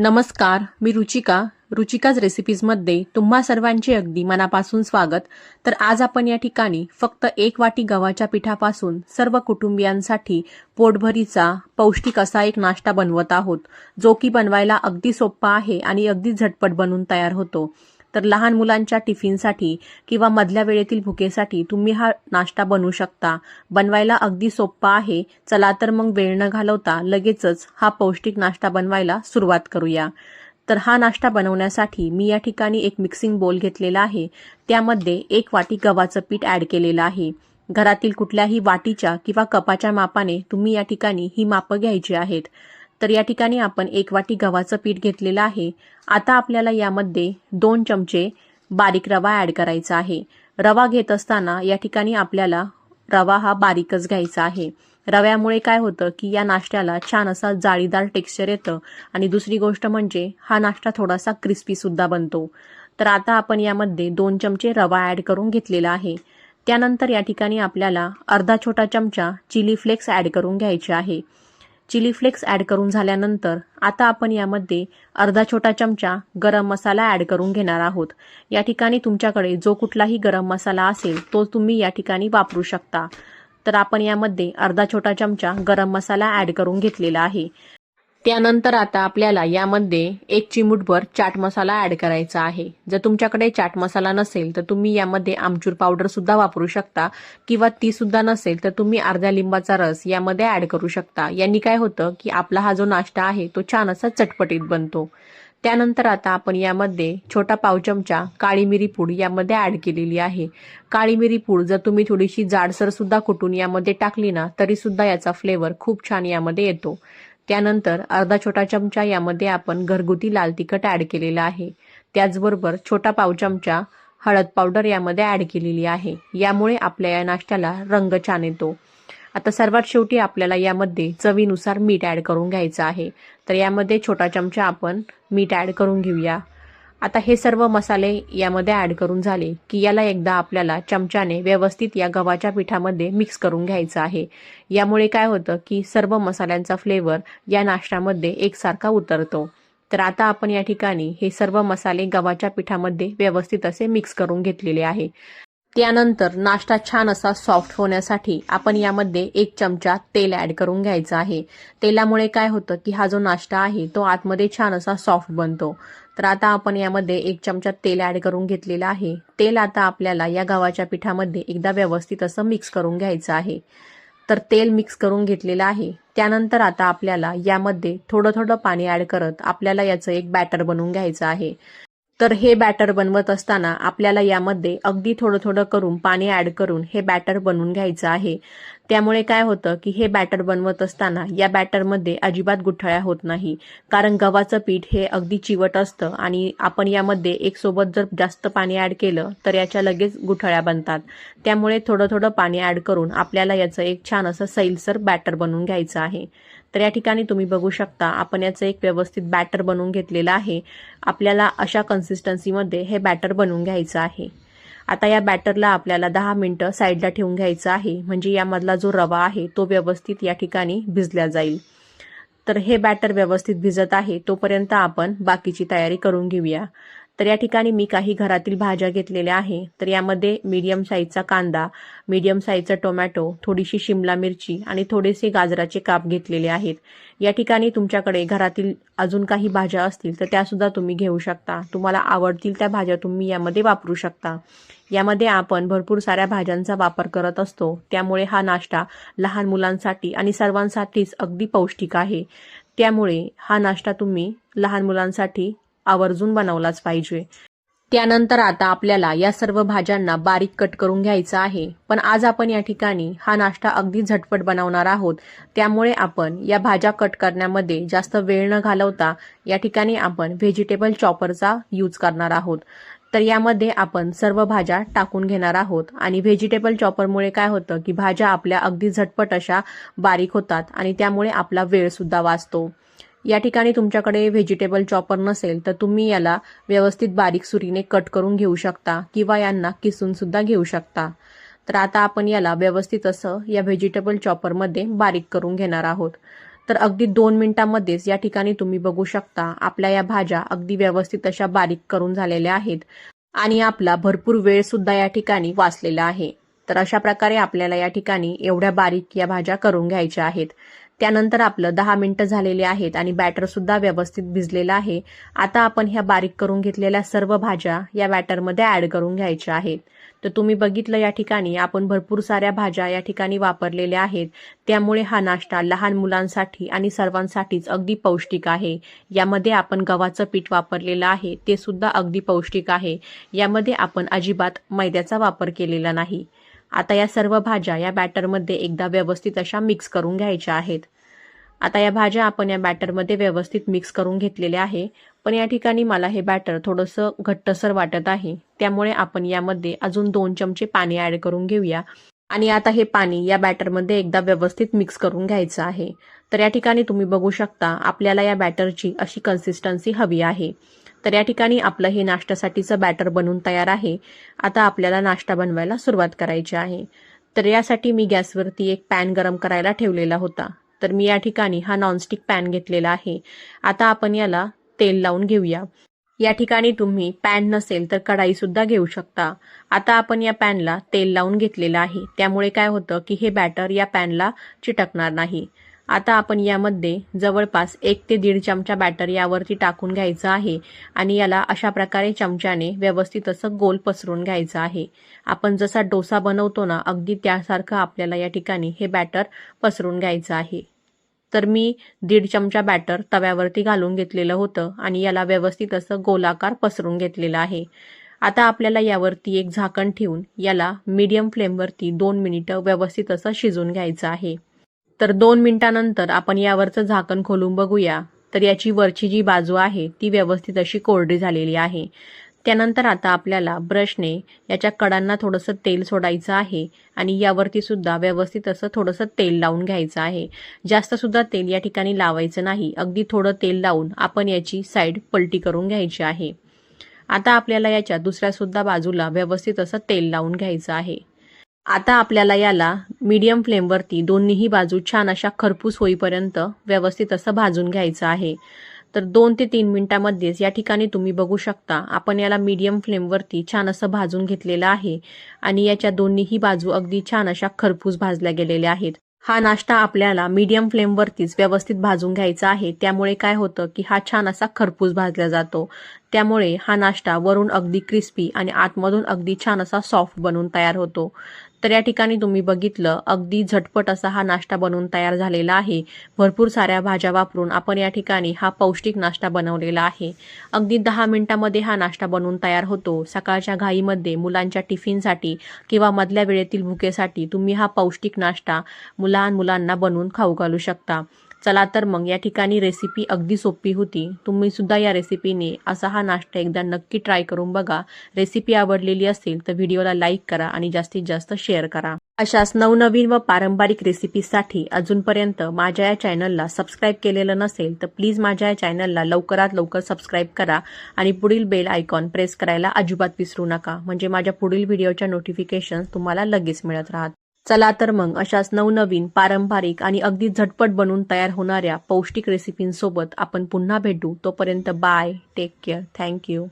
नमस्कार मी रुचिका. रुचिकाज रेसिपीजमध्ये तुम्हा सर्वांचे अगदी मनापासून स्वागत. तर आज आपण या ठिकाणी फक्त एक वाटी गव्हाच्या पिठापासून सर्व कुटुंबियांसाठी पोटभरीचा पौष्टिक असा एक नाश्ता बनवत आहोत जो की बनवायला अगदी सोपा आहे आणि अगदी झटपट बनून तयार होतो. तर लहान मुलांच्या टिफिनसाठी किंवा मधल्या वेळेतील भुकेसाठी तुम्ही हा नाश्ता बनवू शकता. बनवायला अगदी सोप्पा आहे. चला तर मग वेळ न घालवता लगेचच हा पौष्टिक नाश्ता बनवायला सुरुवात करूया. तर हा नाश्ता बनवण्यासाठी मी या ठिकाणी एक मिक्सिंग बोल घेतलेला आहे. त्यामध्ये एक वाटी गव्हाचं पीठ ॲड केलेलं आहे. घरातील कुठल्याही वाटीच्या किंवा कपाच्या मापाने तुम्ही या ठिकाणी ही मापं घ्यायची आहेत. तर या ठिकाणी आपण एक वाटी गव्हाचं पीठ घेतलेलं आहे. आता आपल्याला यामध्ये दोन चमचे बारीक रवा ॲड करायचा आहे. रवा घेत असताना या ठिकाणी आपल्याला रवा हा बारीकच घ्यायचा आहे. रव्यामुळे काय होतं की या नाश्त्याला छान असा जाळीदार टेक्स्चर येतं आणि दुसरी गोष्ट म्हणजे हा नाश्ता थोडासा क्रिस्पीसुद्धा बनतो. तर आता आपण यामध्ये दोन चमचे रवा ॲड करून घेतलेला आहे. त्यानंतर या ठिकाणी आपल्याला अर्धा छोटा चमचा चिली फ्लेक्स ॲड करून घ्यायचे आहे. चिली फ्लेक्स ॲड करून झाल्यानंतर आता आपण यामध्ये अर्धा छोटा चमचा गरम मसाला ॲड करून घेणार आहोत. या ठिकाणी तुमच्याकडे जो कुठलाही गरम मसाला असेल तो तुम्ही या ठिकाणी वापरू शकता. तर आपण यामध्ये अर्धा छोटा चमचा गरम मसाला ॲड करून घेतलेला आहे. त्यानंतर आता आपल्याला यामध्ये एक चिमूटभर चाट मसाला ॲड करायचा आहे. जर तुमच्याकडे चाट मसाला नसेल तर तुम्ही यामध्ये आमचूर पावडर सुद्धा वापरू शकता. किंवा ती सुद्धा नसेल तर तुम्ही अर्ध्या लिंबाचा रस यामध्ये ॲड करू शकता. यांनी काय होतं की आपला हा जो नाश्ता आहे तो छान असा चटपटीत बनतो. त्यानंतर आता आपण यामध्ये छोटा पाव चमचा काळी मिरी पूड यामध्ये ॲड केलेली आहे. काळी मिरी पूड जर तुम्ही थोडीशी जाडसर सुद्धा कुटून यामध्ये टाकली ना तरी सुद्धा याचा फ्लेवर खूप छान यामध्ये येतो. त्यानंतर अर्धा छोटा चमचा यामध्ये आपण घरगुती लाल तिखट ॲड केलेलं आहे. त्याचबरोबर छोटा पाव चमचा हळद पावडर यामध्ये ॲड केलेली आहे. यामुळे आपल्या या नाश्त्याला रंग छान येतो. आता सर्वात शेवटी आपल्याला यामध्ये चवीनुसार मीठ ॲड करून घ्यायचं आहे. तर यामध्ये छोटा चमचा आपण मीठ ॲड करून घेऊया. आता हे सर्व मसाले यामध्ये ॲड करून झाले की याला एकदा आपल्याला चमच्याने व्यवस्थित या गव्हाच्या पिठामध्ये मिक्स करून घ्यायचं आहे. यामुळे काय होतं की सर्व मसाल्यांचा फ्लेवर या नाश्त्यामध्ये एकसारखा उतरतो. तर आता आपण या ठिकाणी हे सर्व मसाले गव्हाच्या पिठामध्ये व्यवस्थित असे मिक्स करून घेतलेले आहे. त्यानंतर नाश्ता छान असा सॉफ्ट होण्यासाठी आपण यामध्ये एक चमचा तेल ॲड करून घ्यायचं आहे. तेलामुळे काय होतं की हा जो नाश्ता आहे तो आतमध्ये छान असा सॉफ्ट बनतो. तर आता आपण यामध्ये एक चमचा तेल ॲड करून घेतलेलं आहे. तेल आता आपल्याला या गव्हाच्या पिठामध्ये एकदा व्यवस्थित असं मिक्स करून घ्यायचं आहे. तर तेल मिक्स करून घेतलेलं आहे. त्यानंतर आता आपल्याला यामध्ये थोडं थोडं पाणी ॲड करत आपल्याला याचं एक बॅटर बनवून घ्यायचं आहे. तर हे बॅटर बनवत असताना आपल्याला यामध्ये अगदी थोडं थोडं करून पाणी ॲड करून हे बॅटर बनवून घ्यायचं आहे. त्यामुळे काय होतं की हे बॅटर बनवत असताना या बॅटरमध्ये अजिबात गुठळ्या होत नाही. कारण गव्हाचं पीठ हे अगदी चिवट असतं आणि आपण यामध्ये एक सोबत जर जास्त पाणी ॲड केलं तर याच्या लगेच गुठळ्या बनतात. त्यामुळे थोडं थोडं पाणी ॲड करून आपल्याला याचं एक छान असं सैलसर बॅटर बनवून घ्यायचं आहे. तर या ठिकाणी तुम्ही बघू शकता आपण याचं एक व्यवस्थित बॅटर बनवून घेतलेलं आहे. आपल्याला अशा कन्सिस्टन्सीमध्ये हे बॅटर बनवून घ्यायचं आहे. आता या बॅटरला आपल्याला दहा मिनटं साईडला ठेवून घ्यायचं आहे. म्हणजे यामधला जो रवा आहे तो व्यवस्थित या ठिकाणी भिजल्या जाईल. तर हे बॅटर व्यवस्थित भिजत आहे तोपर्यंत आपण बाकीची तयारी करून घेऊया. तर या ठिकाणी मी काही घरातील भाज्या घेतलेल्या आहे. तर यामध्ये मीडियम साईजचा कांदा मीडियम साईजचा टोमॅटो थोडीशी शिमला मिरची आणि थोडेसे गाजराचे काप घेतलेले आहेत. या ठिकाणी तुमच्याकडे घरातील अजून काही भाज्या असतील तर त्यासुद्धा तुम्ही घेऊ शकता. तुम्हाला आवडतील त्या भाज्या तुम्ही यामध्ये वापरू शकता. यामध्ये आपण भरपूर साऱ्या भाज्यांचा वापर करत असतो. त्यामुळे हा नाश्ता लहान मुलांसाठी आणि सर्वांसाठीच अगदी पौष्टिक आहे. त्यामुळे हा नाश्ता तुम्ही लहान मुलांसाठी आवर्जून बनवलाच पाहिजे. त्यानंतर आता आपल्याला या सर्व भाज्यांना बारीक कट करून घ्यायचं आहे. पण आज आपण या ठिकाणी हा नाश्ता अगदी झटपट बनवणार आहोत. त्यामुळे आपण या भाज्या कट करण्यामध्ये जास्त वेळ न घालवता या ठिकाणी आपण व्हेजिटेबल चॉपरचा यूज करणार आहोत. तर यामध्ये आपण सर्व भाज्या टाकून घेणार आहोत. आणि व्हेजिटेबल चॉपरमुळे काय होतं की भाज्या आपल्या अगदी झटपट अशा बारीक होतात आणि त्यामुळे आपला वेळ सुद्धा वाचतो. या ठिकाणी तुमच्याकडे व्हेजिटेबल चॉपर नसेल तर तुम्ही याला व्यवस्थित बारीक सुरीने कट करून घेऊ शकता किंवा यांना किसून सुद्धा घेऊ शकता. तर आता आपण याला व्यवस्थित असं या व्हेजिटेबल चॉपरमध्ये बारीक करून घेणार आहोत. तर अगदी दोन मिनिटांमध्येच या ठिकाणी तुम्ही बघू शकता आपल्या या भाज्या अगदी व्यवस्थित अशा बारीक करून झालेल्या आहेत आणि आपला भरपूर वेळ सुद्धा या ठिकाणी वाचलेला आहे. तर अशा प्रकारे आपल्याला या ठिकाणी एवढ्या बारीक या भाज्या करून घ्यायच्या आहेत. त्यानंतर आपलं दहा मिनटं झालेले आहेत आणि बॅटरसुद्धा व्यवस्थित भिजलेलं आहे. आता आपण ह्या बारीक करून घेतलेल्या सर्व भाज्या या बॅटरमध्ये ॲड करून घ्यायच्या आहेत. तर तुम्ही बघितलं या ठिकाणी आपण भरपूर साऱ्या भाज्या या ठिकाणी वापरलेल्या आहेत. त्यामुळे हा नाश्ता लहान मुलांसाठी आणि सर्वांसाठीच अगदी पौष्टिक आहे. यामध्ये आपण गव्हाचं पीठ वापरलेलं आहे ते सुद्धा अगदी पौष्टिक आहे. यामध्ये आपण अजिबात मैद्याचा वापर केलेला नाही. आता या सर्व भाज्या या बॅटरमध्ये एकदा व्यवस्थित अशा मिक्स करून घ्यायच्या आहेत. आता या भाज्या आपण या बॅटरमध्ये व्यवस्थित मिक्स करून घेतलेल्या आहे. पण या ठिकाणी मला हे बॅटर थोडंसं घट्टसर वाटत आहे. त्यामुळे आपण यामध्ये अजून दोन चमचे पाणी ॲड करून घेऊया. आणि आता हे पाणी या बॅटरमध्ये एकदा व्यवस्थित मिक्स करून घ्यायचं आहे. तर या ठिकाणी तुम्ही बघू शकता आपल्याला या बॅटरची अशी कन्सिस्टन्सी हवी आहे. तर या ठिकाणी आपलं हे नाश्त्यासाठीचं बॅटर बनून तयार आहे. आता आपल्याला नाश्ता बनवायला सुरुवात करायची आहे. तर यासाठी मी गॅसवरती एक पॅन गरम करायला ठेवलेला होता. तर मी या ठिकाणी हा नॉनस्टिक पॅन घेतलेला आहे. आता आपण याला तेल लावून घेऊया. या ठिकाणी तुम्ही पॅन नसेल तर कढाई सुद्धा घेऊ शकता. आता आपण या पॅनला तेल लावून घेतलेलं आहे. त्यामुळे काय होतं की हे बॅटर या पॅनला चिटकणार नाही. आता आपण यामध्ये जवळपास एक ते दीड चमचा बॅटर यावरती टाकून घ्यायचं आहे आणि याला अशा प्रकारे चमच्याने व्यवस्थित असं गोल पसरून घ्यायचं आहे. आपण जसा डोसा बनवतो ना अगदी त्यासारखं आपल्याला या ठिकाणी हे बॅटर पसरून घ्यायचं आहे. तर मी दीड चमचा बॅटर तव्यावरती घालून घेतलेलं होतं आणि याला व्यवस्थित असं गोलाकार पसरून घेतलेलं आहे. आता आपल्याला यावरती एक झाकण ठेवून याला मीडियम फ्लेमवरती दोन मिनिटं व्यवस्थित असं शिजून घ्यायचं आहे. तर दोन मिनिटानंतर आपण यावरचं झाकण खोलून बघूया. तर याची वरची जी बाजू आहे ती व्यवस्थित अशी कोरडी झालेली आहे. त्यानंतर आता आपल्याला ब्रशने याच्या कडांना थोडंसं तेल सोडायचं आहे आणि यावरती सुद्धा व्यवस्थित असं थोडंसं तेल लावून घ्यायचं आहे. जास्त सुद्धा तेल या ठिकाणी लावायचं नाही. अगदी थोडं तेल लावून आपण याची साईड पलटी करून घ्यायची आहे. आता आपल्याला याच्या दुसऱ्या सुद्धा बाजूला व्यवस्थित असं तेल लावून घ्यायचं आहे. आता आपल्याला याला मीडियम फ्लेमवरती दोन्हीही बाजू छान अशा खरपूस होईपर्यंत व्यवस्थित असं भाजून घ्यायचं आहे. तर दोन ते तीन मिनिटांमध्येच या ठिकाणी तुम्ही बघू शकता. आपण याला मीडियम फ्लेमवरती छान असं भाजून घेतलेलं आहे आणि याच्या दोन्हीही बाजू अगदी छान अशा खरपूस भाजल्या गेलेल्या आहेत. हा नाश्ता आपल्याला मीडियम फ्लेमवरतीच व्यवस्थित भाजून घ्यायचा आहे. त्यामुळे काय होतं की हा छान असा खरपूस भाजला जातो. त्यामुळे हा नाश्ता वरून अगदी क्रिस्पी आणि आतमधून अगदी छान असा सॉफ्ट बनून तयार होतो. तर या ठिकाणी तुम्ही बघितलं अगदी झटपट असा हा नाश्ता बनवून तयार झालेला आहे. भरपूर साऱ्या भाज्या वापरून आपण या ठिकाणी हा पौष्टिक नाश्ता बनवलेला आहे. अगदी दहा मिनिटामध्ये हा नाश्ता बनवून तयार होतो. सकाळच्या घाईमध्ये मुलांच्या टिफिनसाठी किंवा मधल्या वेळेतील भुकेसाठी तुम्ही हा पौष्टिक नाश्ता लहान मुलांना बनवून खाऊ घालू शकता. चला तर मग या ठिकाणी रेसिपी अगदी सोपी होती. तुम्ही सुद्धा या रेसिपीने असा हा नाश्ता एकदा नक्की ट्राय करून बघा. रेसिपी आवडलेली असेल तर व्हिडिओला लाईक करा आणि जास्तीत जास्त शेअर करा. अशाच नवनवीन व पारंपरिक रेसिपीसाठी अजूनपर्यंत माझ्या या चॅनलला सबस्क्राईब केलेलं नसेल तर प्लीज माझ्या या चॅनलला लवकरात लवकर सबस्क्राईब करा आणि पुढील बेल आयकॉन प्रेस करायला अजिबात विसरू नका. म्हणजे माझ्या पुढील व्हिडिओच्या नोटिफिकेशन तुम्हाला लगेच मिळत राहत चला तर मग अशाच नवनवीन पारंपरिक आणि अगदी झटपट बनून तयार होणाऱ्या पौष्टिक रेसिपींसोबत आपण पुन्हा भेटू. तोपर्यंत बाय टेक केअर थँक्यू